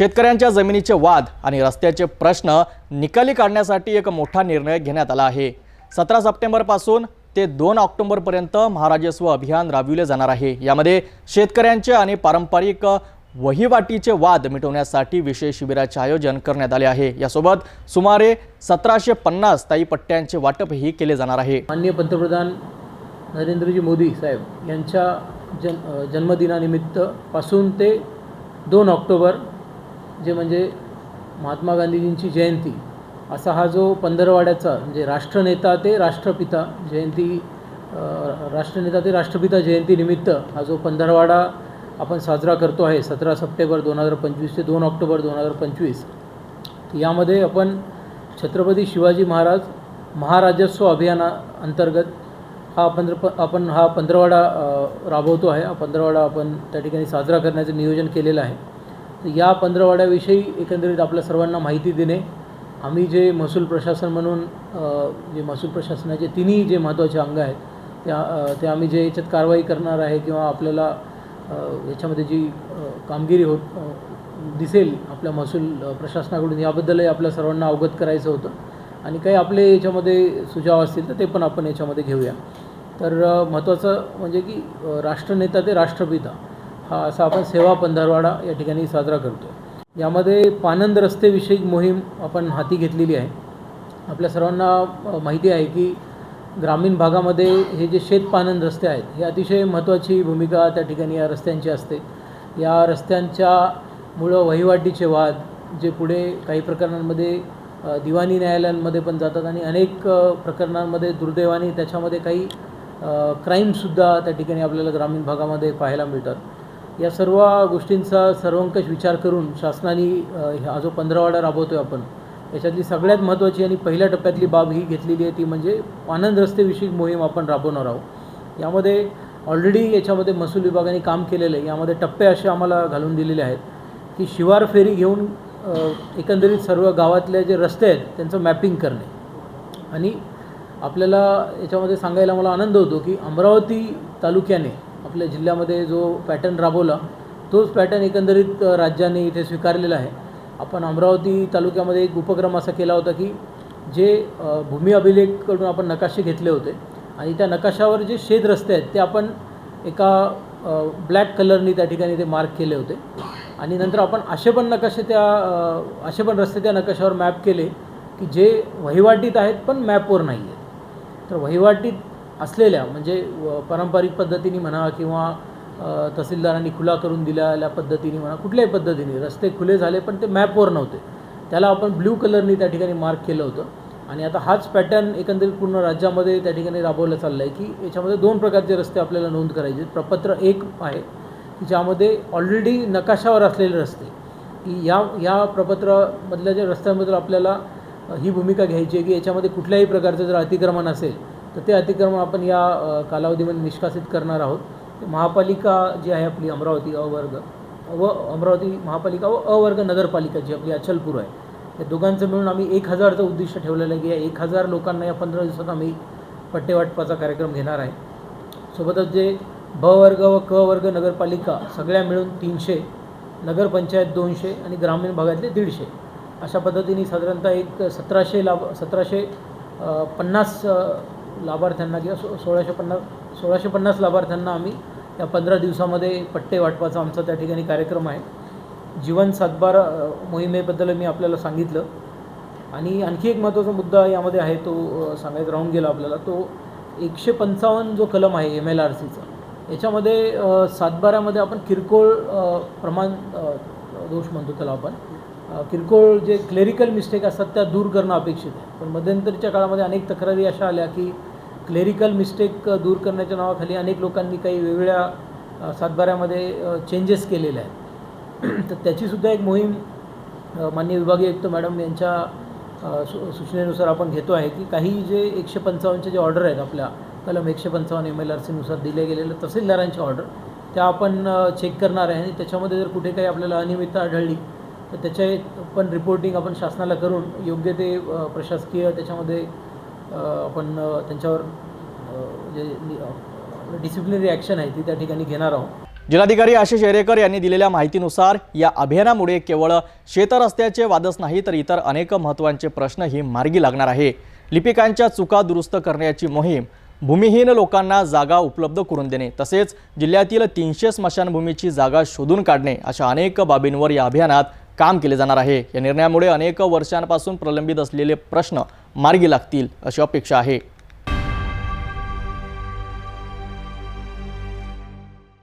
शेतकऱ्यांच्या जमिनीचे वाद आणि रस्त्याचे प्रश्न निकाली काढण्यासाठी एक मोठा निर्णय घेण्यात आला आहे. सतरा सप्टेंबरपासून ते दोन ऑक्टोबरपर्यंत महाराजस्व अभियान राबविले जाणार आहे. यामध्ये शेतकऱ्यांचे आणि पारंपरिक वहिवाटीचे वाद मिटवण्यासाठी विशेष शिबिराचे आयोजन करण्यात आले आहे. यासोबत सुमारे सतराशे पन्नास स्थायी पट्ट्यांचे वाटपही केले जाणार आहे. माननीय पंतप्रधान नरेंद्रजी मोदी साहेब यांच्या जन जन्मदिनानिमित्त पासून ते दोन ऑक्टोबर जे म्हणजे महात्मा गांधीजींची जयंती असा हा जो पंधरवाड्याचा म्हणजे राष्ट्रनेता ते राष्ट्रपिता जयंती राष्ट्रनेता ते राष्ट्रपिता जयंतीनिमित्त हा जो पंधरवाडा आपण साजरा करतो आहे सतरा सप्टेंबर दोन हजार पंचवीस ते दोन ऑक्टोबर दोन हजार पंचवीस यामध्ये आपण छत्रपती शिवाजी महाराज महाराजस्व अभियाना अंतर्गत हा पंधर आपण हा पंधरवाडा राबवतो आहे हा पंधरवाडा आपण त्या ठिकाणी साजरा करण्याचं नियोजन केलेलं आहे. तर या पंधरवाड्याविषयी एकंदरीत आपल्या सर्वांना माहिती देणे. आम्ही जे महसूल प्रशासन म्हणून जे महसूल प्रशासनाचे तिन्ही जे महत्त्वाचे अंग आहेत त्या ते आम्ही जे याच्यात कारवाई करणार आहे किंवा आपल्याला याच्यामध्ये जी कामगिरी होत दिसेल आपल्या महसूल प्रशासनाकडून याबद्दलही आपल्या सर्वांना अवगत करायचं होतं. आणि काही आपले याच्यामध्ये सुझाव असतील तर ते पण आपण याच्यामध्ये घेऊया. तर महत्त्वाचं म्हणजे की राष्ट्रनेता ते राष्ट्रपिता. हा असा आपण सेवा पंधरवाडा या ठिकाणी साजरा करतो. यामध्ये पानंद रस्तेविषयी मोहीम आपण हाती घेतलेली आहे. आपल्या सर्वांना माहिती आहे की ग्रामीण भागामध्ये हे जे शेतपानंद रस्ते आहेत हे अतिशय महत्त्वाची भूमिका त्या ठिकाणी या रस्त्यांची असते. या रस्त्यांच्या मुळं वहिवाटीचे वाद जे पुढे काही प्रकरणांमध्ये दिवाणी न्यायालयांमध्ये पण जातात आणि अनेक प्रकरणांमध्ये दुर्दैवाने त्याच्यामध्ये काही क्राईमसुद्धा त्या ठिकाणी आपल्याला ग्रामीण भागामध्ये पाहायला मिळतात. या सर्व गोष्टींचा सर्वंकष विचार करून शासनाने हा जो पंधरावाडा राबवतो आहे आपण याच्यातली सगळ्यात महत्त्वाची आणि पहिल्या टप्प्यातली बाब ही घेतलेली आहे ती म्हणजे आनंद रस्तेविषयी मोहीम आपण राबवणार आहोत. यामध्ये ऑलरेडी याच्यामध्ये महसूल विभागाने काम केलेलं आहे. यामध्ये टप्पे असे आम्हाला घालून दिलेले आहेत की शिवार फेरी घेऊन एकंदरीत सर्व गावातले जे रस्ते आहेत त्यांचं मॅपिंग करणे. आणि आपल्याला याच्यामध्ये सांगायला मला आनंद होतो की अमरावती तालुक्याने आपल्या जिल्ह्यामध्ये जो पॅटर्न राबवला तोच पॅटर्न एकंदरीत राज्याने इथे स्वीकारलेला आहे. आपण अमरावती तालुक्यामध्ये एक उपक्रम असा केला होता की जे भूमी अभिलेखकडून आपण नकाशे घेतले होते आणि त्या नकाशावर जे शेद रस्ते आहेत ते आपण एका ब्लॅक कलरनी त्या ठिकाणी ते मार्क केले होते. आणि नंतर आपण असे पण नकाशे त्या असे पण रस्ते त्या नकाशावर मॅप केले की जे वहिवाटीत आहेत पण मॅपवर नाही आहेत तर वहिवाटीत असलेल्या म्हणजे व- पारंपरिक पद्धतीने म्हणा किंवा तहसीलदारांनी खुला करून दिलेल्या पद्धतीने म्हणा कुठल्याही पद्धतीने. रस्ते खुले झाले पण ते मॅपवर नव्हते. त्याला आपण ब्ल्यू कलरनी त्या ठिकाणी मार्क केलं होतं. आणि आता हाच पॅटर्न एकंदरीत पूर्ण राज्यामध्ये त्या ठिकाणी राबवलं चाललं आहे की याच्यामध्ये दोन प्रकारचे रस्ते आपल्याला नोंद करायचे प्रपत्र एक आहे की ज्यामध्ये ऑलरेडी नकाशावर असलेले रस्ते की या या प्रपत्रामधल्या ज्या रस्त्यांबद्दल आपल्याला ही भूमिका घ्यायची आहे की याच्यामध्ये कुठल्याही प्रकारचं जर अतिक्रमण असेल तर ते अतिक्रमण आपण या कालावधीमध्ये निष्कासित करणार आहोत. महापालिका जी आहे आपली अमरावती अवर्ग व अमरावती महापालिका व अवर्ग नगरपालिका जी आपली अचलपूर आहे. या दोघांचं मिळून आम्ही एक हजारचं उद्दिष्ट ठेवलेलं आहे की या एक हजार लोकांना या पंधरा दिवसात आम्ही पट्टे वाटपाचा कार्यक्रम घेणार आहे. सोबतच जे ब वर्ग व क वर्ग नगरपालिका सगळ्या मिळून तीनशे नगरपंचायत दोनशे आणि ग्रामीण भागातले दीडशे. अशा पद्धतीने साधारणतः एक सतराशे लाभ सतराशे पन्नास लाभार्थ्यांना किंवा सो सोळाशे पन्नास सोळाशे पन्नास लाभार्थ्यांना आम्ही या पंधरा दिवसामध्ये पट्टे वाटपाचा आमचा त्या ठिकाणी कार्यक्रम आहे. जीवन सातबार मोहिमेबद्दल मी आपल्याला सांगितलं. आणि आणखी एक महत्त्वाचा मुद्दा यामध्ये आहे तो सांगायचा राहून गेला आपल्याला तो एकशे पंचावन्न जो कलम आहे एम एल आर सीचा याच्यामध्ये सातबाऱ्यामध्ये आपण किरकोळ प्रमाण दोष म्हणतो त्याला आपण. किरकोळ जे क्लेरिकल मिस्टेक असतात त्या दूर करणं अपेक्षित आहे. पण मध्यंतरीच्या काळामध्ये अनेक तक्रारी अशा आल्या की क्लेरिकल मिस्टेक दूर करण्याच्या नावाखाली अनेक लोकांनी काही वेगवेगळ्या सातबाऱ्यामध्ये चेंजेस केलेले आहेत. तर त्याचीसुद्धा एक मोहीम मान्य माननीय विभागीय आयुक्त मॅडम यांच्या सु सूचनेनुसार आपण घेतो आहे की काही जे एकशे पंचावन्नचे जे ऑर्डर आहेत आपल्या कलम एकशे पंचावन्न एम एल आर सीनुसार दिले गेलेले तहसीलदारांचे ऑर्डर त्या आपण चेक करणार आहे आणि त्याच्यामध्ये जर कुठे काही आपल्याला अनियमितता आढळली तर त्याचे पण रिपोर्टिंग आपण शासनाला करून योग्य ते प्रशासकीय त्याच्यामध्ये आपण त्यांच्यावर जे डिसिप्लिनरी ॲक्शन आहे ती त्या ठिकाणी घेणार आहोत. जिल्हाधिकारी आशिष एरेकर यांनी दिलेल्या माहितीनुसार या अभियानामुळे केवळ शेतरस्त्याचे वादच नाही तर इतर अनेक महत्त्वाचे प्रश्नही मार्गी लागणार आहे. लिपिकांच्या चुका दुरुस्त करण्याची मोहीम भूमिहीन लोकांना जागा उपलब्ध करून देणे तसेच जिल्ह्यातील तीनशे स्मशानभूमीची जागा शोधून काढणे अशा अनेक बाबींवर या अभियानात काम केले जाणार आहे. या निर्णयामुळे अनेक वर्षांपासून प्रलंबित असलेले प्रश्न मार्गी लागतील अशी अपेक्षा आहे.